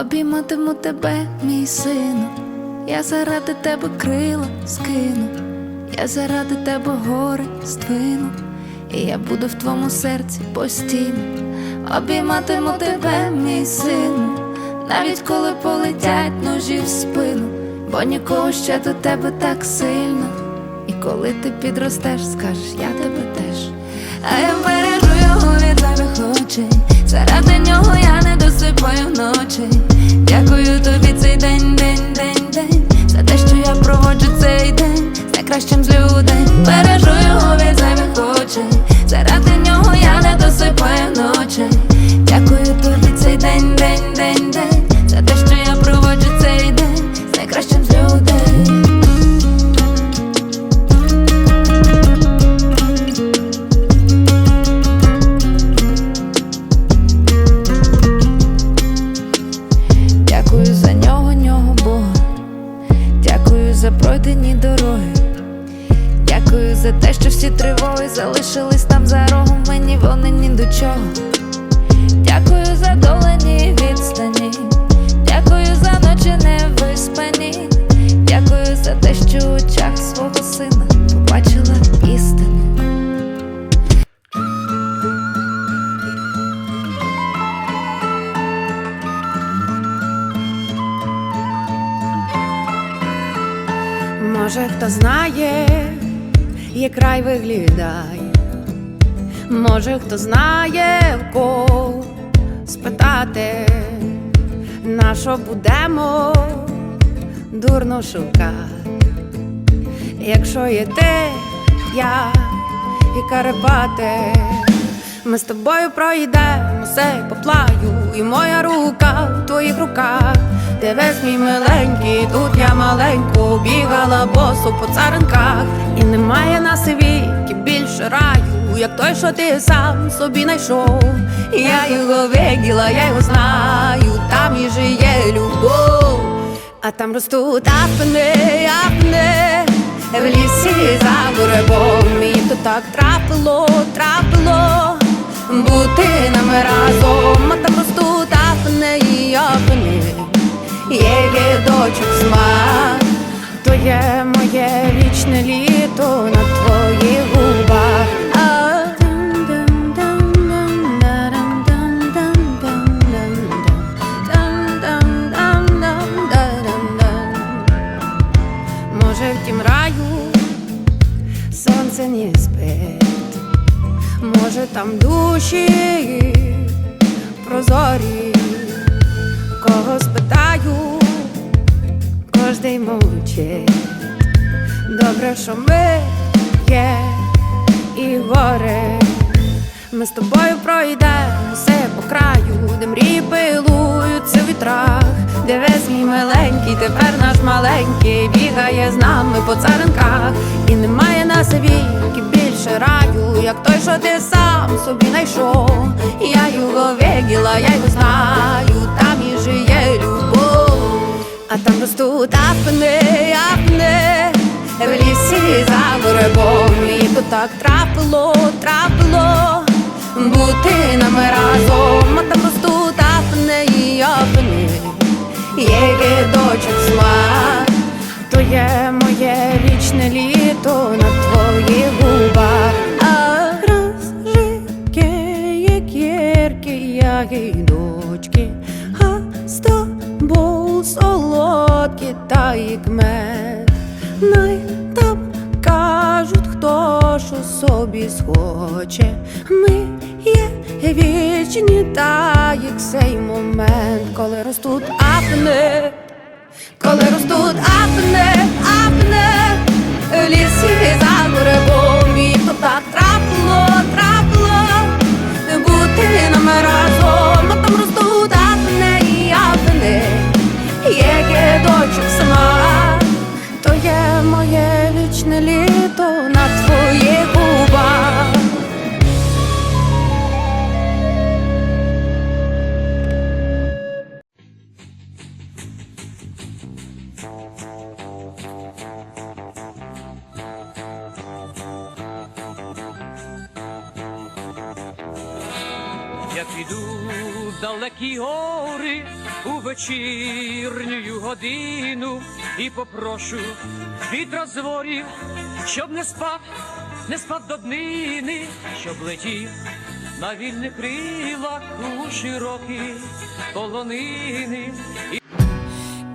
обійматиму тебе, мій сину. Я заради тебе крила скину, я заради тебе гори здвину, і я буду в твоєму серці постійно, обійматиму тебе, мій сину, навіть коли полетять ножі в спину, бо нікого ще до тебе так сильно. І коли ти підростеш, скажеш, я тебе теж. А я бережу його від зайвих очей. Заради нього я не досипаю вночі. Дякую тобі цей день, день, день, день. За те, що я проводжу цей день з найкращим як край виглядає, може, хто знає, в кого спитати, на що будемо дурно шукати, якщо є ти, я і Карпати, ми з тобою пройдемо сей поплаю, і моя рука в твоїх руках. Дивись, мій миленький, тут я маленько бігала босу по царинках, і немає на світі більше раю, як той, що ти сам собі знайшов. Я його виділа, я його знаю, там і жиє любов, а там ростуть апни, апни, в лісі за буребом. Мені то так трапило, трапило бути нам разом, а там ростуть апни і апни. Є дочок смак, то є моє вічне літо на твоїх прозорі кого спитаю, кожний мовчить. Добре, що ми є і горе. Ми з тобою пройдемо все по краю, де мрії пилуються в вітрах. Дивись, мій миленький, тепер наш маленький бігає з нами по царинках. І немає на світі більше раю, як той, що ти сам собі знайшов. Я його виділа, я його знаю, там і жиє любов, а там ростуть апни, апни, в лісі за буребом. І то так трапило, трапило бути нами разом, а там ростуть апни і апни, є дочок смак, то моє вічне літо на твоїх губах. А розжике, як гірки, ягідочки, а з тобою солодкі та як мед. Най там кажуть, хто що собі схоче. Ми є вічні, та як цей момент, коли ростуть апни, коли ростуть апне, у вечірню годину і попрошу від розворів, щоб не спав, не спав до днини, щоб летів на вільних крилах у широкі полонини.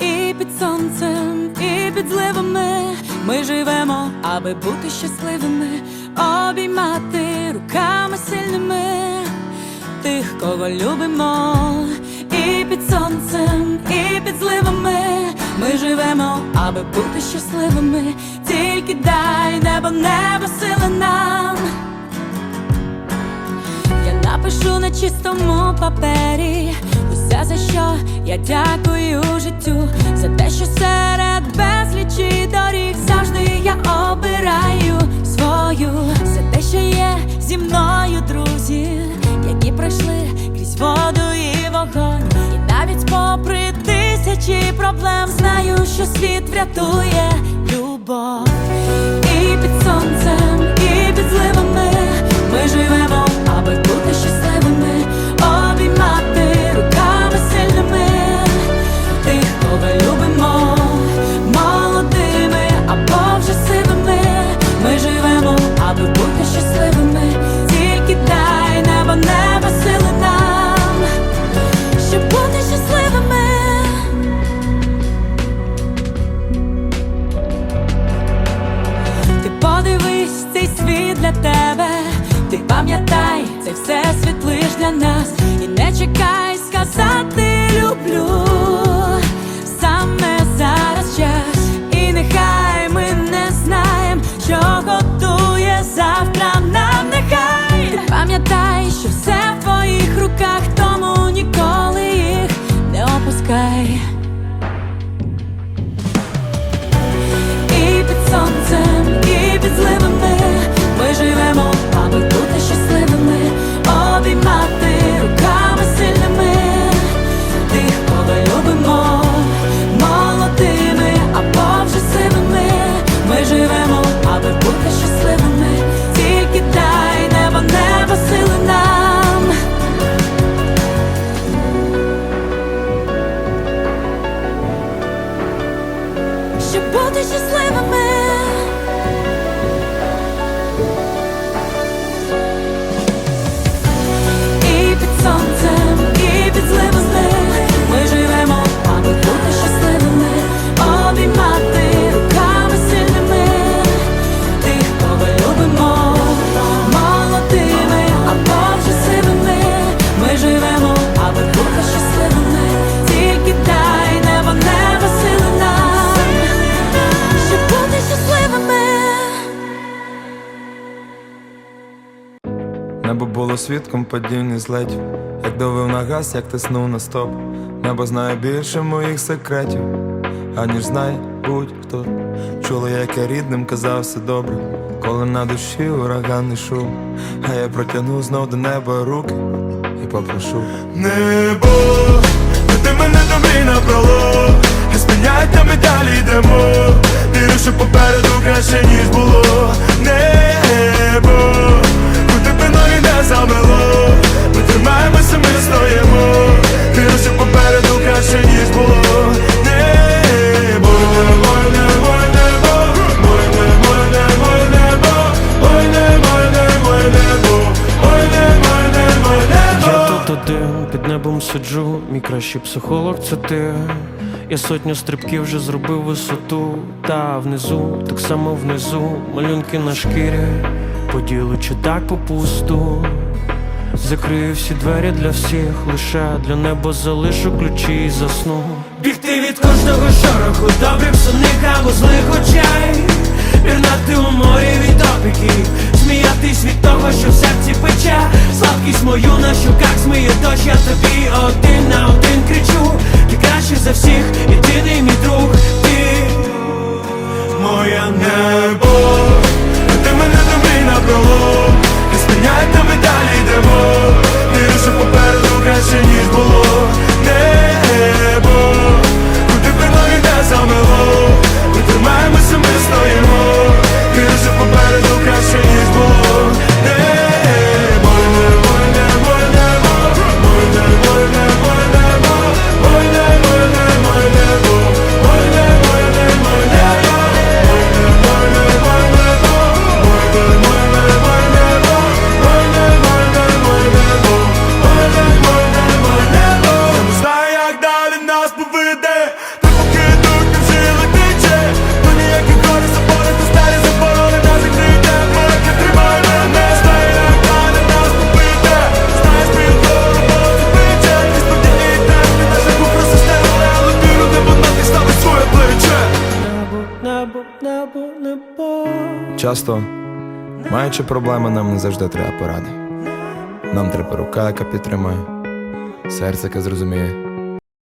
І під сонцем, і під зливами ми живемо, аби бути щасливими, обіймати руками сильними тих, кого любимо. І під сонцем, і під зливами ми живемо, аби бути щасливими. Тільки дай небо, небо сили нам. Я напишу на чистому папері усе, за що я дякую життю, за те, що серед безлічі доріг завжди я обираю свою, за те, що є зі мною друзі, які пройшли воду і вогонь. І навіть попри тисячі проблем знаю, що світ врятує любов. Лиш для нас, і не чекай сказати люблю. Саме зараз час, і нехай ми не знаємо, що готує завтра нам нехай. Ти пам'ятай, що все в твоїх руках, тому ніколи їх не опускай. Свідком падіння злетів, як довив на газ, як тиснув на стоп. Небо знає більше моїх секретів, аніж знає будь-хто. Чула, як я рідним казав все добре, коли на душі ураганний шум. А я протягну знов до неба руки і попрошу Небо, веди мене до мрій напролом Не ми далі йдемо Вірю, що попереду краще, ніж було Небо, не замело Ми тримаємося, ми стоїмо. Що попереду краще, ніж було. Небо, моє небо, небо. Небо, небо, небо. Моє небо, небо, небо. Моє небо, небо, небо. Я тут один під небом сиджу, мій кращий психолог це ти. Я сотню стрибків вже зробив висоту, та внизу, так само внизу, малюнки на шкірі, поділу чи так попусту. Закрию всі двері для всіх, лише для неба залишу ключі і засну. Бігти від кожного шороху, добрих сумних або злих очей. Пірнати у морі від опіків, сміятись від того, що в серці пече, слабкість мою на щоках змиє дощ, я тобі один на один кричу. Ти краще за всіх, Часто, маючи проблеми, нам не завжди треба поради. Нам треба рука, яка підтримає, серце, яке зрозуміє,